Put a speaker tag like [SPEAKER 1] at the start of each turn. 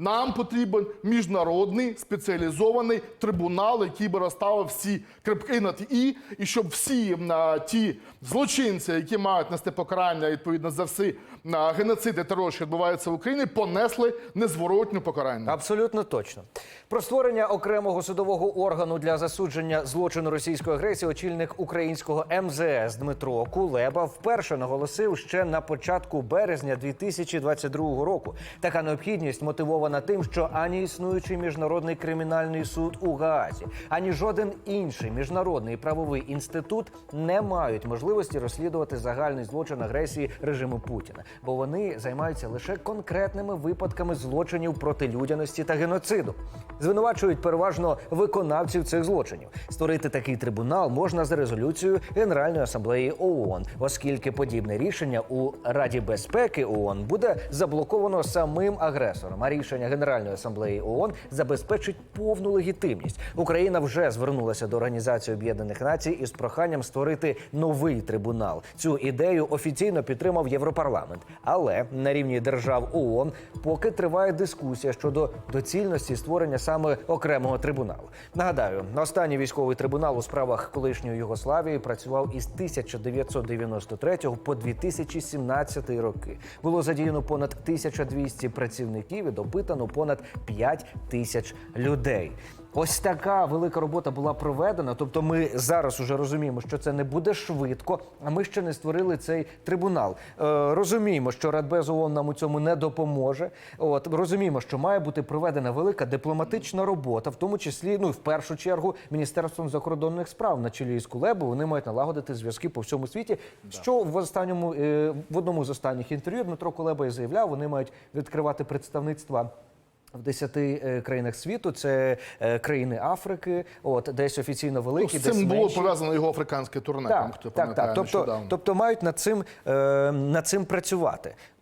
[SPEAKER 1] Нам потрібен міжнародний спеціалізований трибунал, який би розставив всі крапки над і, і щоб всі а, ті злочинці, які мають нести покарання відповідно за всі а, геноциди терор, що відбуваються в Україні, понесли незворотню покарання.
[SPEAKER 2] Абсолютно точно. Про створення окремого судового органу для засудження злочину російської агресії очільник українського МЗС Дмитро Кулеба вперше наголосив ще на початку березня 2022 року. Така необхідність мотивована тим, що ані існуючий міжнародний кримінальний суд у Гаазі, ані жоден інший міжнародний правовий інститут не мають можливості розслідувати загальний злочин агресії режиму Путіна, бо вони займаються лише конкретними випадками злочинів проти людяності та геноциду. Звинувачують переважно виконавців цих злочинів. Створити такий трибунал можна за резолюцією Генеральної асамблеї ООН, оскільки подібне рішення у Раді безпеки ООН буде заблоковано самим агресором. А рішення Генеральної асамблеї ООН забезпечить повну легітимність. Україна вже звернулася до Організації Об'єднаних Націй із проханням створити новий трибунал. Цю ідею офіційно підтримав Європарламент, але на рівні держав ООН поки триває дискусія щодо доцільності створення саме окремого трибуналу. Нагадаю, останній військовий трибунал у справах колишньої Югославії працював із 1993 по 2017 роки. Було задіяно понад 1200 працівників і допитано понад 5 тисяч людей. Ось така велика робота була проведена. Тобто, ми зараз уже розуміємо, що це не буде швидко, а ми ще не створили цей трибунал. Е, розуміємо, що Радбез ООН нам у цьому не допоможе. От розуміємо, що має бути проведена велика дипломатична робота, в тому числі, ну і в першу чергу, міністерством закордонних справ на чолі із Кулебо. Вони мають налагодити зв'язки по всьому світі. Що в останньому е, в одному з останніх інтерв'ю Дмитро Кулеба і заявляв, вони мають відкривати представництва. В десяти е, країнах світу це е, країни Африки, от десь офіційно
[SPEAKER 1] Ну,
[SPEAKER 2] великі,
[SPEAKER 1] цим
[SPEAKER 2] десь
[SPEAKER 1] було
[SPEAKER 2] менші.
[SPEAKER 1] пов'язано його африканське турне. там, хто
[SPEAKER 2] так, так. Тобто,
[SPEAKER 1] нещодавно.
[SPEAKER 2] тобто мають над цим, е, над цим працювати.